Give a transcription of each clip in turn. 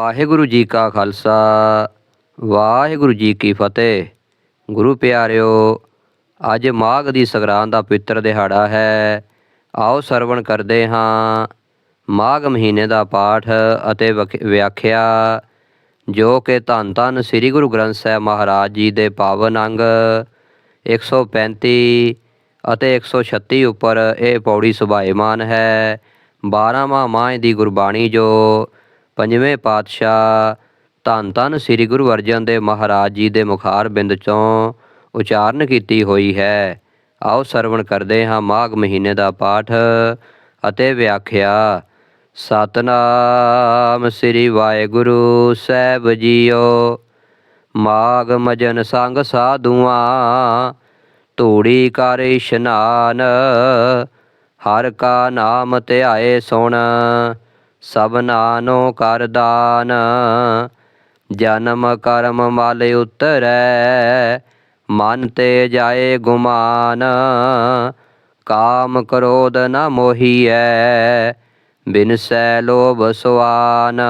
ਵਾਹਿਗੁਰੂ ਜੀ ਕਾ ਖਾਲਸਾ, ਵਾਹਿਗੁਰੂ ਜੀ ਕੀ ਫਤਿਹ। ਗੁਰੂ ਪਿਆਰਿਓ, ਅੱਜ ਮਾਘ ਦੀ ਸੰਗਰਾਂਦ ਦਾ ਪਵਿੱਤਰ ਦਿਹਾੜਾ ਹੈ। ਆਓ ਸਰਵਣ ਕਰਦੇ ਹਾਂ। ਮਾਘ ਮਹੀਨੇ ਦਾ ਪਾਠ ਅਤੇ ਵਖ- ਵਿਆਖਿਆ, ਜੋ ਕਿ ਧੰਨ ਧੰਨ ਸ੍ਰੀ ਗੁਰੂ ਗ੍ਰੰਥ ਸਾਹਿਬ ਮਹਾਰਾਜ ਜੀ ਦੇ ਪਾਵਨ ਅੰਗ 135 ਅਤੇ 136 ਉੱਪਰ ਇਹ ਪੌੜੀ ਸੁਭਾਏਮਾਨ ਹੈ। 12ਵਾਂ ਮਾਹ ਦੀ ਗੁਰਬਾਣੀ ਜੋ ਪੰਜਵੇਂ ਪਾਤਸ਼ਾਹ ਧੰਨ ਧੰਨ ਸ੍ਰੀ ਗੁਰੂ ਅਰਜਨ ਦੇਵ ਮਹਾਰਾਜ ਜੀ ਦੇ ਮੁਖਾਰ ਬਿੰਦ ਚੋਂ ਉਚਾਰਨ ਕੀਤੀ ਹੋਈ ਹੈ। ਆਓ ਸਰਵਣ ਕਰਦੇ ਹਾਂ ਮਾਘ ਮਹੀਨੇ ਦਾ ਪਾਠ ਅਤੇ ਵਿਆਖਿਆ। ਸਤਨਾਮ ਸ੍ਰੀ ਵਾਹਿਗੁਰੂ ਸਾਹਿਬ ਜੀਓ। ਮਾਗ ਮਜਨ ਸੰਗ ਸਾਧੂਆਂ, ਧੂੜੀ ਕਰ ਇਸ਼ਨਾਨ, ਹਰ ਕਾ ਨਾਮ ਧਿਆਏ ਸੁਣ। ਸਭਨਾ ਨੂੰ ਕਰ ਦਾਨ। ਜਨਮ ਕਰਮ ਮਲ ਉਤਰੈ, ਮਨ ਤੇ ਜਾਏ ਗੁਮਾਨ। ਕਾਮ ਕ੍ਰੋਧ ਨ ਮੋਹੀਐ ਬਿਨਸੈ ਲੋਭ ਸੁਆਨ।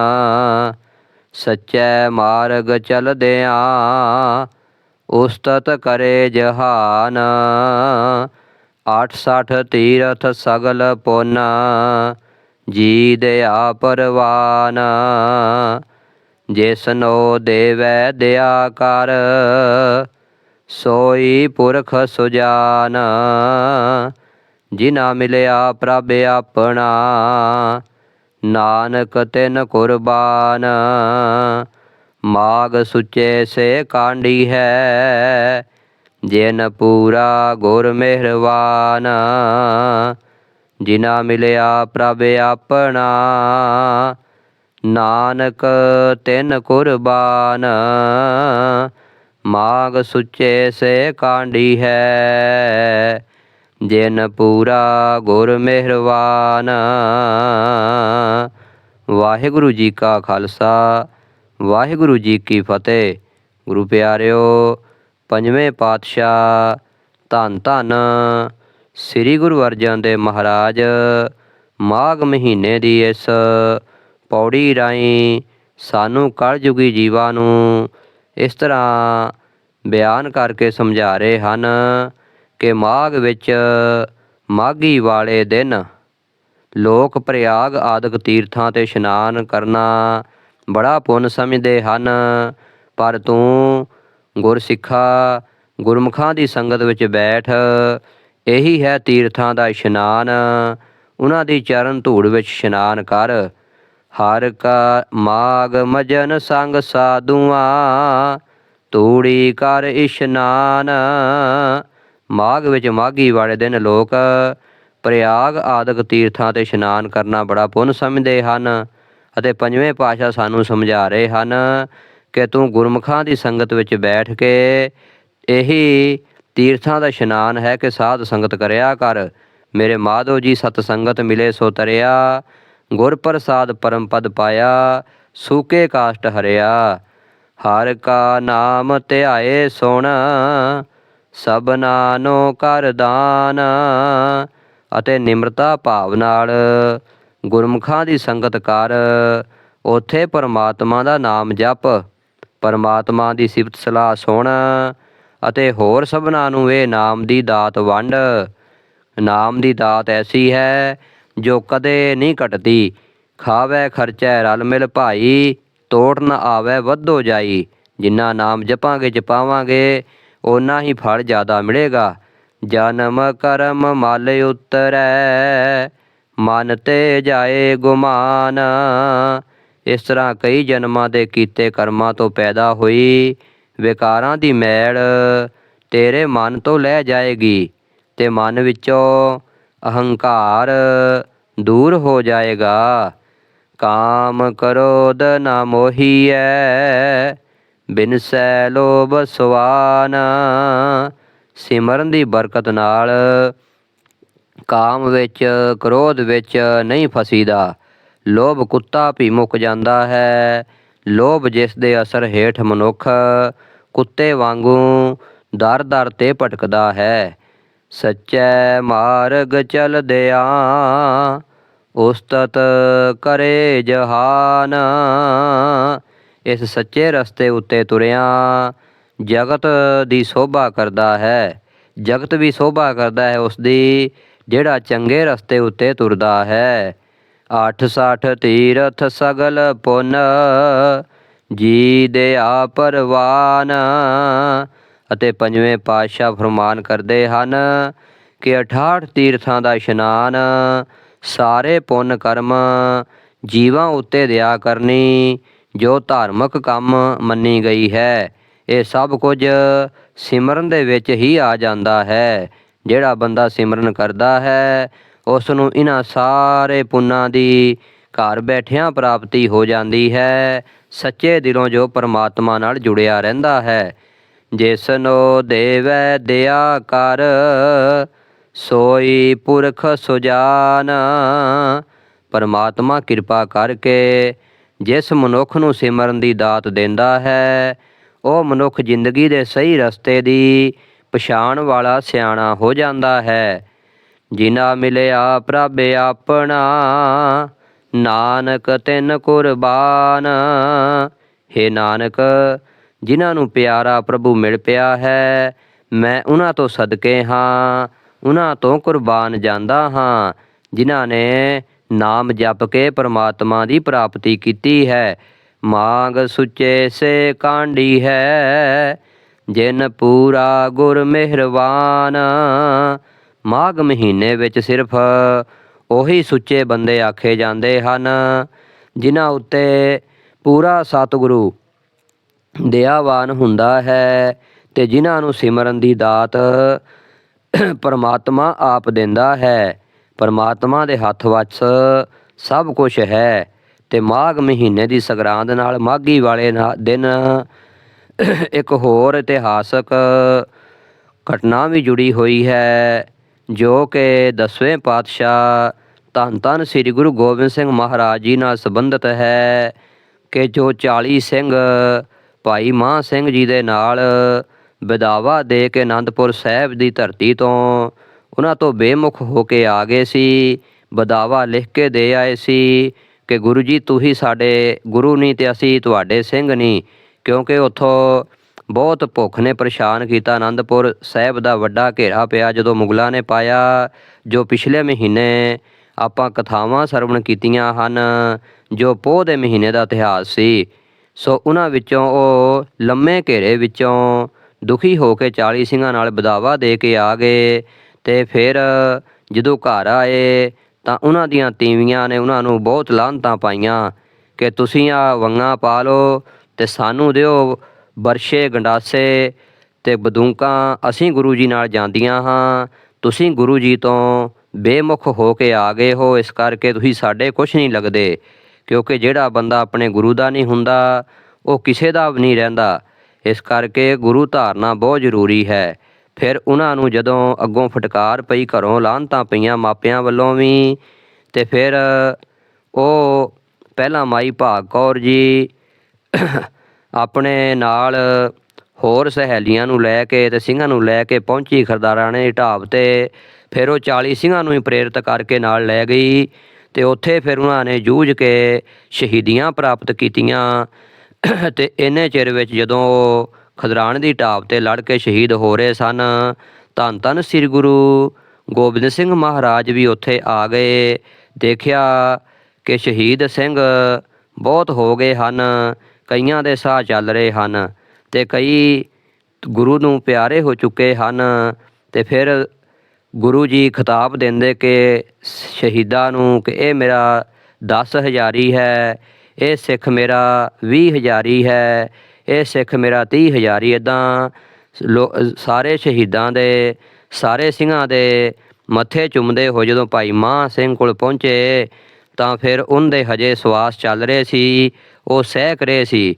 ਸਚੈ ਮਾਰਗ ਚਲਦਿਆਂ ਉਸਤਤ ਕਰੇ ਜਹਾਨ। 68 ਤੀਰਥ ਸਗਲ ਪੁੰਨ ਜੀ ਦਇਆ ਪਰਵਾਨ ਜਿਸਨੋ ਦੇਵੈ ਦਇਆ ਕਰ, ਸੋਈ ਪੁਰਖ ਸੁਜਾਨ ਜਿਨਾ ਮਿਲਿਆ ਪ੍ਰਭ ਆਪਣਾ, ਨਾਨਕ ਤਿਨ ਕੁਰਬਾਨ, ਮਾਗ ਸੁਚੇ ਸੇ ਕਾਂਡੀ ਹੈ, ਜਿਨ ਪੂਰਾ ਗੁਰ ਮਿਹਰਵਾਨ। ਜਿਨਾ ਮਿਲਿਆ ਪ੍ਰਭ ਆਪਣਾ। ਨਾਨਕ ਤਿਨ ਕੁਰਬਾਨ, ਮਾਗ ਸੁੱਚੇ ਸੇ ਕਾਂਡੀ ਹੈ। ਜਿਨ ਪੂਰਾ ਗੁਰ ਮਿਹਰਵਾਨ, ਵਾਹਿਗੁਰੂ ਜੀ ਕਾ ਖਾਲਸਾ, ਵਾਹਿਗੁਰੂ ਜੀ ਕੀ ਫਤਿਹ। ਗੁਰੂ ਪਿਆਰਿਓ, ਪੰਜਵੇਂ ਪਾਤਸ਼ਾਹ, ਧੰਨ ਧੰਨ ਸ੍ਰੀ ਗੁਰੂ ਅਰਜਨ ਦੇਵ ਮਹਾਰਾਜ, ਮਾਘ ਮਹੀਨੇ ਦੀ ਇਸ ਪੌੜੀ ਰਾਹੀਂ ਸਾਨੂੰ ਕਲਯੁਗੀ ਜੀਵਾਂ ਨੂੰ ਇਸ ਤਰ੍ਹਾਂ ਬਿਆਨ ਕਰਕੇ ਸਮਝਾ ਰਹੇ ਹਨ ਕਿ ਮਾਘ ਵਿੱਚ ਮਾਘੀ ਵਾਲੇ ਦਿਨ ਲੋਕ ਪ੍ਰਯਾਗ ਆਦਿਕ ਤੀਰਥਾਂ ਤੇ ਇਸ਼ਨਾਨ ਕਰਨਾ ਬੜਾ ਪੁੰਨ ਸਮਝਦੇ ਹਨ। ਪਰ ਤੂੰ ਗੁਰਸਿੱਖਾ, ਗੁਰਮੁਖਾਂ ਦੀ ਸੰਗਤ ਵਿੱਚ ਬੈਠ ਇਹੀ ਹੈ ਤੀਰਥਾਂ ਦਾ ਇਸ਼ਨਾਨ। ਉਹਨਾਂ ਦੀ ਚਰਨ ਧੂੜ ਵਿੱਚ ਇਸ਼ਨਾਨ ਕਰ। ਹਰ ਕਾ ਮਾਗ ਮਜਨ ਸੰਗ ਸਾਧੂਆਂ, ਤੂੜੀ ਕਰ ਇਸ਼ਨਾਨ। ਮਾਘ ਵਿੱਚ ਮਾਘੀ ਵਾਲੇ ਦਿਨ ਲੋਕ ਪ੍ਰਯਾਗ ਆਦਿਕ ਤੀਰਥਾਂ ਤੇ ਇਸ਼ਨਾਨ ਕਰਨਾ ਬੜਾ ਪੁੰਨ ਸਮਝਦੇ ਹਨ ਅਤੇ ਪੰਜਵੇਂ ਪਾਸ਼ਾ ਸਾਨੂੰ ਸਮਝਾ ਰਹੇ ਹਨ ਕਿ ਤੂੰ ਗੁਰਮੁਖਾਂ ਦੀ ਸੰਗਤ ਵਿੱਚ ਬੈਠ ਕੇ ਇਹੀ ਤੀਰਥਾਂ ਦਾ ਇਸ਼ਨਾਨ ਹੈ ਕਿ ਸਾਧ ਸੰਗਤ ਕਰਿਆ ਕਰ। ਮੇਰੇ ਮਾਧੋ ਜੀ ਸਤ ਸੰਗਤ ਮਿਲੇ ਸੋ ਤਰਿਆ। ਗੁਰ ਪ੍ਰਸਾਦ ਪਰਮ ਪਦ ਪਾਇਆ, ਸੂਕੇ ਕਾਸ਼ਟ ਹਰਿਆ। ਹਰ ਕਾ ਨਾਮ ਧਿਆਏ ਸੁਣ ਸਭਨਾ ਨੂੰ ਕਰ ਦਾਨ। ਅਤੇ ਨਿਮਰਤਾ ਭਾਵ ਨਾਲ ਗੁਰਮੁਖਾਂ ਦੀ ਸੰਗਤ ਕਰ। ਉਥੇ ਪਰਮਾਤਮਾ ਦਾ ਨਾਮ ਜਪ, ਪਰਮਾਤਮਾ ਦੀ ਸਿਫਤ ਸਲਾਹ ਸੁਣ। ਅਤੇ ਹੋਰ ਸਭਨਾਂ ਨੂੰ ਇਹ ਨਾਮ ਦੀ ਦਾਤ ਵੰਡ। ਨਾਮ ਦੀ ਦਾਤ ਐਸੀ ਹੈ, ਜੋ ਕਦੇ ਨਹੀਂ ਘਟਦੀ। ਖਾਵੇ, ਖਰਚੈ, ਰਲ ਮਿਲ ਭਾਈ ਤੋੜ ਨ ਆਵੇ, ਵੱਧੋ ਜਾਈ। ਜਿੰਨਾ ਨਾਮ ਜਪਾਂਗੇ, ਜਪਾਵਾਂਗੇ, ਓਨਾ ਹੀ ਫਲ ਜ਼ਿਆਦਾ ਮਿਲੇਗਾ। ਜਨਮ ਕਰਮ ਮਲ ਉਤਰੈ, ਮਨ ਤੇ ਜਾਏ ਗੁਮਾਨ। ਇਸ ਤਰ੍ਹਾਂ ਕਈ ਜਨਮਾਂ ਦੇ ਕੀਤੇ ਕਰਮਾਂ ਤੋਂ ਪੈਦਾ ਹੋਈ। ਵਿਕਾਰਾਂ ਦੀ ਮੈਲ ਤੇਰੇ ਮਨ ਤੋਂ ਲੈ ਜਾਏਗੀ ਤੇ ਮਨ ਵਿੱਚੋਂ ਅਹੰਕਾਰ ਦੂਰ ਹੋ ਜਾਏਗਾ। ਕਾਮ ਕਰੋਧ ਨ ਮੋਹੀਐ ਬਿਨਸੈ ਲੋਭ ਸੁਆਨ ਸਿਮਰਨ ਦੀ ਬਰਕਤ ਨਾਲ ਕਾਮ ਵਿੱਚ, ਕ੍ਰੋਧ ਵਿੱਚ ਨਹੀਂ ਫਸੀਦਾ। ਲੋਭ ਕੁੱਤਾ ਵੀ ਮੁੱਕ ਜਾਂਦਾ ਹੈ ਲੋਭ ਜਿਸ ਦੇ ਅਸਰ ਹੇਠ ਮਨੁੱਖ ਕੁੱਤੇ ਵਾਂਗੂ ਦਰ ਦਰ ਤੇ ਭਟਕਦਾ ਹੈ। ਸੱਚੈ ਮਾਰਗ ਚਲਦਿਆਂ ਉਸਤਤ ਕਰੇ ਜਹਾਨ। ਇਸ ਸੱਚੇ ਰਸਤੇ ਉੱਤੇ ਤੁਰਿਆ ਜਗਤ ਦੀ ਸੋਭਾ ਕਰਦਾ ਹੈ। ਜਗਤ ਵੀ ਸੋਭਾ ਕਰਦਾ ਹੈ ਉਸ ਦੀ ਜਿਹੜਾ ਚੰਗੇ ਰਸਤੇ ਉੱਤੇ ਤੁਰਦਾ ਹੈ। 860 ਤੀਰਥ ਸਗਲ ਪੁੰਨ ਜੀ ਦੇ ਆ ਪਰਵਾਨ। ਅਤੇ ਪੰਜਵੇਂ ਪਾਤਸ਼ਾਹ ਫਰਮਾਨ ਕਰਦੇ ਹਨ ਕਿ 68 ਤੀਰਥਾਂ ਦਾ ਇਸ਼ਨਾਨ, ਸਾਰੇ ਪੁੰਨ ਕਰਮ ਜੀਵਾਂ ਉੱਤੇ ਦਇਆ ਕਰਨੀ, ਜੋ ਧਾਰਮਿਕ ਕੰਮ ਮੰਨੀ ਗਈ ਹੈ। ਇਹ ਸਭ ਕੁਝ ਸਿਮਰਨ ਦੇ ਵਿੱਚ ਹੀ ਆ ਜਾਂਦਾ ਹੈ। ਜਿਹੜਾ ਬੰਦਾ ਸਿਮਰਨ ਕਰਦਾ ਹੈ ਉਸ ਨੂੰ ਇਹਨਾਂ ਸਾਰੇ ਪੁੰਨਾਂ ਦੀ ਘਰ ਬੈਠਿਆਂ ਪ੍ਰਾਪਤੀ ਹੋ ਜਾਂਦੀ ਹੈ। ਸੱਚੇ ਦਿਲੋਂ ਜੋ ਪਰਮਾਤਮਾ ਨਾਲ ਜੁੜਿਆ ਰਹਿੰਦਾ ਹੈ। ਜਿਸਨੋ ਦੇਵੈ ਦਿਆ ਕਰ, ਸੋਈ ਪੁਰਖ ਸੁਜਾਨ। ਪਰਮਾਤਮਾ ਕਿਰਪਾ ਕਰਕੇ ਜਿਸ ਮਨੁੱਖ ਨੂੰ ਸਿਮਰਨ ਦੀ ਦਾਤ ਦਿੰਦਾ ਹੈ, ਉਹ ਮਨੁੱਖ ਜ਼ਿੰਦਗੀ ਦੇ ਸਹੀ ਰਸਤੇ ਦੀ ਪਛਾਣ ਵਾਲਾ ਸਿਆਣਾ ਹੋ ਜਾਂਦਾ ਹੈ। ਜਿਨਾ ਮਿਲਿਆ ਪ੍ਰਭ ਆਪਣਾ, ਨਾਨਕ ਤਿਨ ਕੁਰਬਾਨ। ਹੈ ਨਾਨਕ, ਜਿਨ੍ਹਾਂ ਨੂੰ ਪਿਆਰਾ ਪ੍ਰਭੂ ਮਿਲ ਪਿਆ ਹੈ, ਮੈਂ ਉਹਨਾਂ ਤੋਂ ਸਦਕੇ ਹਾਂ, ਉਹਨਾਂ ਤੋਂ ਕੁਰਬਾਨ ਜਾਂਦਾ ਹਾਂ, ਜਿਨ੍ਹਾਂ ਨੇ ਨਾਮ ਜਪ ਕੇ ਪਰਮਾਤਮਾ ਦੀ ਪ੍ਰਾਪਤੀ ਕੀਤੀ ਹੈ। ਮਾਂਗ ਸੁੱਚੇ ਸੇ ਕਾਂਡੀ ਹੈ, ਜਿਨ ਪੂਰਾ ਗੁਰ ਮਿਹਰਬਾਨ। ਮਾਘ ਮਹੀਨੇ ਵਿੱਚ ਸਿਰਫ ਉਹੀ ਸੁੱਚੇ ਬੰਦੇ ਆਖੇ ਜਾਂਦੇ ਹਨ, ਜਿਨ੍ਹਾਂ ਉੱਤੇ ਪੂਰਾ ਸਤਿਗੁਰੂ ਦਇਆਵਾਨ ਹੁੰਦਾ ਹੈ ਤੇ ਜਿਨ੍ਹਾਂ ਨੂੰ ਸਿਮਰਨ ਦੀ ਦਾਤ ਪਰਮਾਤਮਾ ਆਪ ਦਿੰਦਾ ਹੈ। ਪਰਮਾਤਮਾ ਦੇ ਹੱਥ ਵਿੱਚ ਸਭ ਕੁਝ ਹੈ ਤੇ ਮਾਘ ਮਹੀਨੇ ਦੀ ਸੰਗਰਾਂਦ ਨਾਲ ਮਾਘੀ ਵਾਲੇ ਨਾ- ਦਿਨ ਇੱਕ ਹੋਰ ਇਤਿਹਾਸਕ ਘਟਨਾ ਵੀ ਜੁੜੀ ਹੋਈ ਹੈ। ਜੋ ਕਿ ਦਸਵੇਂ ਪਾਤਸ਼ਾਹ ਧੰਨ ਧੰਨ ਸ੍ਰੀ ਗੁਰੂ ਗੋਬਿੰਦ ਸਿੰਘ ਮਹਾਰਾਜ ਜੀ ਨਾਲ ਸੰਬੰਧਿਤ ਹੈ ਕਿ ਜੋ 40 ਸਿੰਘ ਭਾਈ ਮਾਹ ਸਿੰਘ ਜੀ ਦੇ ਨਾਲ ਵਿਦਾਵਾ ਦੇ ਕੇ ਆਨੰਦਪੁਰ ਸਾਹਿਬ ਦੀ ਧਰਤੀ ਤੋਂ ਉਹਨਾਂ ਤੋਂ ਬੇਮੁਖ ਹੋ ਕੇ ਆ ਗਏ ਸੀ, ਵਿਦਾਵਾ ਲਿਖ ਕੇ ਦੇ ਆਏ ਸੀ ਕਿ ਗੁਰੂ ਜੀ, ਤੁਸੀਂ ਸਾਡੇ ਗੁਰੂ ਨਹੀਂ ਤੇ ਅਸੀਂ ਤੁਹਾਡੇ ਸਿੰਘ ਨਹੀਂ, ਕਿਉਂਕਿ ਉੱਥੋਂ ਬਹੁਤ ਭੁੱਖ ਨੇ ਪਰੇਸ਼ਾਨ ਕੀਤਾ ਆਨੰਦਪੁਰ ਸਾਹਿਬ ਦਾ ਵੱਡਾ ਘੇਰਾ ਪਿਆ ਜਦੋਂ ਮੁਗਲਾਂ ਨੇ ਪਾਇਆ, ਜੋ ਪਿਛਲੇ ਮਹੀਨੇ ਆਪਾਂ ਕਥਾਵਾਂ ਸਰਵਣ ਕੀਤੀਆਂ ਹਨ, ਜੋ ਪੋਹ ਦੇ ਮਹੀਨੇ ਦਾ ਇਤਿਹਾਸ ਸੀ। ਸੋ ਉਹਨਾਂ ਵਿੱਚੋਂ ਉਹ ਲੰਮੇ ਘੇਰੇ ਵਿੱਚੋਂ ਦੁਖੀ ਹੋ ਕੇ 40 ਸਿੰਘਾਂ ਨਾਲ ਬਦਾਵਾ ਦੇ ਕੇ ਆ ਗਏ ਤੇ ਫਿਰ ਜਦੋਂ ਘਰ ਆਏ ਤਾਂ ਉਹਨਾਂ ਦੀਆਂ ਤੀਵੀਆਂ ਨੇ ਉਹਨਾਂ ਨੂੰ ਬਹੁਤ ਲਾਹਨਤਾਂ ਪਾਈਆਂ ਕਿ ਤੁਸੀਂ ਆ ਵੰਗਾਂ ਪਾ ਲਓ ਤੇ ਸਾਨੂੰ ਦਿਓ ਬਰਸ਼ੇ ਗੰਡਾਸੇ ਤੇ ਬਦੂਕਾਂ ਅਸੀਂ ਗੁਰੂ ਜੀ ਨਾਲ ਜਾਂਦੀਆਂ ਹਾਂ। ਤੁਸੀਂ ਗੁਰੂ ਜੀ ਤੋਂ ਬੇਮੁਖ ਹੋ ਕੇ ਆ ਗਏ ਹੋ। ਇਸ ਕਰਕੇ ਤੁਸੀਂ ਸਾਡੇ ਕੁਝ ਨਹੀਂ ਲੱਗਦੇ, ਕਿਉਂਕਿ ਜਿਹੜਾ ਬੰਦਾ ਆਪਣੇ ਗੁਰੂ ਦਾ ਨਹੀਂ ਹੁੰਦਾ, ਉਹ ਕਿਸੇ ਦਾ ਵੀ ਨਹੀਂ ਰਹਿੰਦਾ। ਇਸ ਕਰਕੇ ਗੁਰੂ ਧਾਰਨਾ ਬਹੁਤ ਜ਼ਰੂਰੀ ਹੈ। ਫਿਰ ਉਹਨਾਂ ਨੂੰ ਜਦੋਂ ਅੱਗੋਂ ਫਟਕਾਰ ਪਈ, ਘਰੋਂ ਲਾਹਨਤਾਂ ਪਈਆਂ ਮਾਪਿਆਂ ਵੱਲੋਂ ਵੀ, ਤੇ ਫਿਰ ਉਹ ਪਹਿਲਾਂ ਮਾਈ ਭਾਗ ਕੌਰ ਜੀ ਆਪਣੇ ਨਾਲ ਹੋਰ ਸਹੇਲੀਆਂ ਨੂੰ ਲੈ ਕੇ ਤੇ ਸਿੰਘਾਂ ਨੂੰ ਲੈ ਕੇ ਪਹੁੰਚੀ ਖਰਦਾਰਾਣੇ ਦੀ ਢਾਬ ਤੇ। ਫਿਰ ਉਹ 40 ਸਿੰਘਾਂ ਨੂੰ ਹੀ ਪ੍ਰੇਰਿਤ ਕਰਕੇ ਨਾਲ ਲੈ ਗਈ ਤੇ ਉੱਥੇ ਫਿਰ ਉਹਨਾਂ ਨੇ ਜੂਝ ਕੇ ਸ਼ਹੀਦੀਆਂ ਪ੍ਰਾਪਤ ਕੀਤੀਆਂ। ਤੇ ਇੰਨੇ ਚਿਰ ਵਿੱਚ ਜਦੋਂ ਉਹ ਖਦਰਾਣ ਦੀ ਢਾਬ ਤੇ ਲੜ ਕੇ ਸ਼ਹੀਦ ਹੋ ਰਹੇ ਸਨ, ਧੰਨ ਧੰਨ ਸ੍ਰੀ ਗੁਰੂ ਗੋਬਿੰਦ ਸਿੰਘ ਮਹਾਰਾਜ ਵੀ ਉੱਥੇ ਆ ਗਏ। ਦੇਖਿਆ ਕਿ ਸ਼ਹੀਦ ਸਿੰਘ ਬਹੁਤ ਹੋ ਗਏ ਹਨ। ਕਈਆਂ ਦੇ ਸਾਹ ਚੱਲ ਰਹੇ ਹਨ ਤੇ ਕਈ ਗੁਰੂ ਨੂੰ ਪਿਆਰੇ ਹੋ ਚੁੱਕੇ ਹਨ ਤੇ ਫਿਰ ਗੁਰੂ ਜੀ ਖਿਤਾਬ ਦਿੰਦੇ ਕਿ ਸ਼ਹੀਦਾਂ ਨੂੰ ਕਿ ਇਹ ਮੇਰਾ 10 ਹਜ਼ਾਰੀ ਹੈ, ਇਹ ਸਿੱਖ ਮੇਰਾ 20 ਹਜ਼ਾਰੀ ਹੈ, ਇਹ ਸਿੱਖ ਮੇਰਾ 30 ਹਜ਼ਾਰੀ। ਇਦਾਂ ਸਾਰੇ ਸ਼ਹੀਦਾਂ ਦੇ, ਸਾਰੇ ਸਿੰਘਾਂ ਦੇ ਮੱਥੇ ਚੁੰਮਦੇ ਹੋ ਜਦੋਂ ਭਾਈ ਮਾਹ ਸਿੰਘ ਕੋਲ ਪਹੁੰਚੇ ਤਾਂ ਫਿਰ ਉਹਦੇ ਹਜੇ ਸਵਾਸ ਚੱਲ ਰਹੇ ਸੀ, ਉਹ ਸਹਿਕ ਰਹੇ ਸੀ।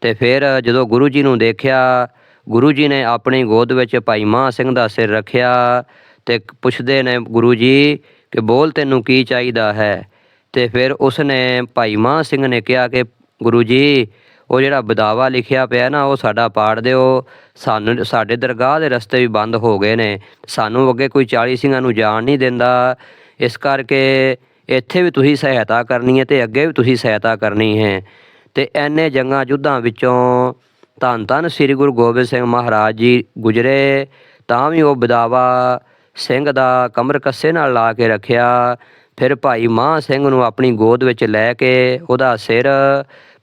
ਤੇ ਫਿਰ ਜਦੋਂ ਗੁਰੂ ਜੀ ਨੂੰ ਦੇਖਿਆ, ਗੁਰੂ ਜੀ ਨੇ ਆਪਣੀ ਗੋਦ ਵਿੱਚ ਭਾਈ ਮਾਹ ਸਿੰਘ ਦਾ ਸਿਰ ਰੱਖਿਆ ਤੇ ਪੁੱਛਦੇ ਨੇ ਗੁਰੂ ਜੀ ਕਿ ਬੋਲ ਤੈਨੂੰ ਕੀ ਚਾਹੀਦਾ ਹੈ? ਤੇ ਫਿਰ ਉਸ ਨੇ ਭਾਈ ਮਾਹ ਸਿੰਘ ਨੇ ਕਿਹਾ ਕਿ ਗੁਰੂ ਜੀ, ਉਹ ਜਿਹੜਾ ਬਦਾਵਾ ਲਿਖਿਆ ਪਿਆ ਨਾ, ਉਹ ਸਾਡਾ ਪਾੜ ਦਿਓ। ਸਾਨੂੰ, ਸਾਡੇ ਦਰਗਾਹ ਦੇ ਰਸਤੇ ਵੀ ਬੰਦ ਹੋ ਗਏ ਨੇ। ਸਾਨੂੰ ਅੱਗੇ ਕੋਈ 40 ਸਿੰਘਾਂ ਨੂੰ ਜਾਣ ਨਹੀਂ ਦਿੰਦਾ। ਇਸ ਕਰਕੇ ਇੱਥੇ ਵੀ ਤੁਸੀਂ ਸਹਾਇਤਾ ਕਰਨੀ ਹੈ ਤੇ ਅੱਗੇ ਵੀ ਤੁਸੀਂ ਸਹਾਇਤਾ ਕਰਨੀ ਹੈ। ਤੇ ਐਨੇ ਜੰਗਾਂ ਯੁੱਧਾਂ ਵਿੱਚੋਂ ਧੰਨ ਧੰਨ ਸ੍ਰੀ ਗੁਰੂ ਗੋਬਿੰਦ ਸਿੰਘ ਮਹਾਰਾਜ ਜੀ ਗੁਜਰੇ, ਤਾਂ ਵੀ ਉਹ ਬਦਾਵਾ ਸਿੰਘ ਦਾ ਕਮਰ ਕੱਸੇ ਨਾਲ ਲਾ ਕੇ ਰੱਖਿਆ। ਫਿਰ ਭਾਈ ਮਾਹ ਸਿੰਘ ਨੂੰ ਆਪਣੀ ਗੋਦ ਵਿੱਚ ਲੈ ਕੇ ਉਹਦਾ ਸਿਰ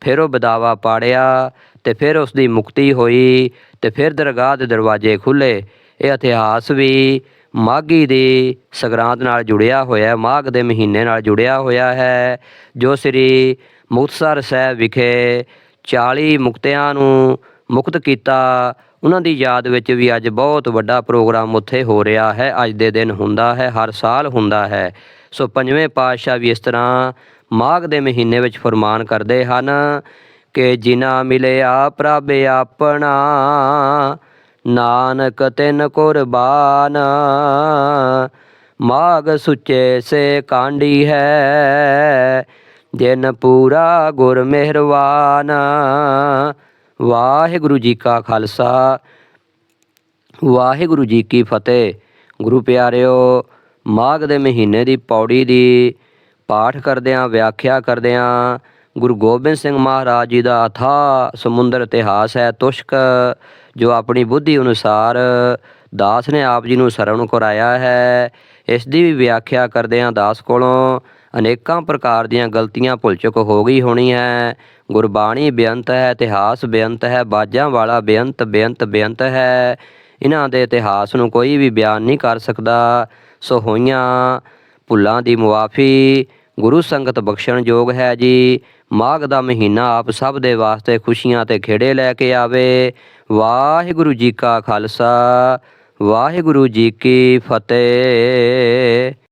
ਫਿਰ ਉਹ ਬਦਾਵਾ ਪਾੜਿਆ ਤੇ ਫਿਰ ਉਸ ਦੀ ਮੁਕਤੀ ਹੋਈ ਤੇ ਫਿਰ ਦਰਗਾਹ ਦੇ ਦਰਵਾਜ਼ੇ ਖੁੱਲੇ ਇਹ ਇਤਿਹਾਸ ਵੀ ਮਾਘੀ ਦੀ ਸੰਗਰਾਂਦ ਨਾਲ ਜੁੜਿਆ ਹੋਇਆ ਮਾਘ ਦੇ ਮਹੀਨੇ ਨਾਲ ਜੁੜਿਆ ਹੋਇਆ ਹੈ, ਜੋ ਸ੍ਰੀ ਮੁਕਤਸਰ ਸਾਹਿਬ ਵਿਖੇ 40 ਮੁਕਤਿਆਂ ਨੂੰ ਮੁਕਤ ਕੀਤਾ। ਉਹਨਾਂ ਦੀ ਯਾਦ ਵਿੱਚ ਵੀ ਅੱਜ ਬਹੁਤ ਵੱਡਾ ਪ੍ਰੋਗਰਾਮ ਉੱਥੇ ਹੋ ਰਿਹਾ ਹੈ, ਅੱਜ ਦੇ ਦਿਨ ਹੁੰਦਾ ਹੈ, ਹਰ ਸਾਲ ਹੁੰਦਾ ਹੈ। ਸੋ ਪੰਜਵੇਂ ਪਾਤਸ਼ਾਹ ਵੀ ਇਸ ਤਰ੍ਹਾਂ ਮਾਘ ਦੇ ਮਹੀਨੇ ਵਿੱਚ ਫਰਮਾਨ ਕਰਦੇ ਹਨ ਕਿ ਜਿਨਾ ਮਿਲਿਆ ਪ੍ਰਭ ਆਪਣਾ ਨਾਨਕ ਤਿਨ ਕੁਰਬਾਨ, ਮਾਗ ਸੁੱਚੇ ਸੇ ਕਾਂਡੀ ਹੈ। ਦਿਨ ਪੂਰਾ ਗੁਰ ਮਿਹਰਵਾਨ। ਵਾਹਿਗੁਰੂ ਜੀ ਕਾ ਖਾਲਸਾ। ਵਾਹਿਗੁਰੂ ਜੀ ਕੀ ਫਤਿਹ। ਗੁਰੂ ਪਿਆਰਿਓ, ਮਾਘ ਦੇ ਮਹੀਨੇ ਦੀ ਪੌੜੀ ਦੀ ਪਾਠ ਕਰਦਿਆਂ, ਵਿਆਖਿਆ ਕਰਦਿਆਂ ਗੁਰੂ ਗੋਬਿੰਦ ਸਿੰਘ ਮਹਾਰਾਜ ਜੀ ਦਾ ਅਥਾ ਸਮੁੰਦਰ ਇਤਿਹਾਸ ਹੈ। ਤੁਸ਼ਕ ਜੋ ਆਪਣੀ ਬੁੱਧੀ ਅਨੁਸਾਰ ਦਾਸ ਨੇ ਆਪ ਜੀ ਨੂੰ ਸਰਵਣ ਕਰਾਇਆ ਹੈ, ਇਸ ਦੀ ਵੀ ਵਿਆਖਿਆ ਕਰਦਿਆਂ ਦਾਸ ਕੋਲੋਂ ਅਨੇਕਾਂ ਪ੍ਰਕਾਰ ਦੀਆਂ ਗਲਤੀਆਂ ਭੁੱਲ ਚੁੱਕ ਹੋ ਗਈ ਹੋਣੀ ਹੈ। ਗੁਰਬਾਣੀ ਬੇਅੰਤ ਹੈ, ਇਤਿਹਾਸ ਬੇਅੰਤ ਹੈ, ਬਾਜਾਂ ਵਾਲਾ ਬੇਅੰਤ ਬੇਅੰਤ ਬੇਅੰਤ ਹੈ। ਇਹਨਾਂ ਦੇ ਇਤਿਹਾਸ ਨੂੰ ਕੋਈ ਵੀ ਬਿਆਨ ਨਹੀਂ ਕਰ ਸਕਦਾ। ਸੋ ਹੋਈਆਂ ਭੁੱਲਾਂ ਦੀ ਮੁਆਫੀ ਗੁਰੂ ਸੰਗਤ ਬਖਸ਼ਣ ਯੋਗ ਹੈ ਜੀ। ਮਾਘ ਦਾ ਮਹੀਨਾ ਆਪ ਸਭ ਦੇ ਵਾਸਤੇ ਖੁਸ਼ੀਆਂ ਤੇ ਖੇੜੇ ਲੈ ਕੇ ਆਵੇ। ਵਾਹਿਗੁਰੂ ਜੀ ਕਾ ਖਾਲਸਾ, ਵਾਹਿਗੁਰੂ ਜੀ ਕੀ ਫਤਿਹ।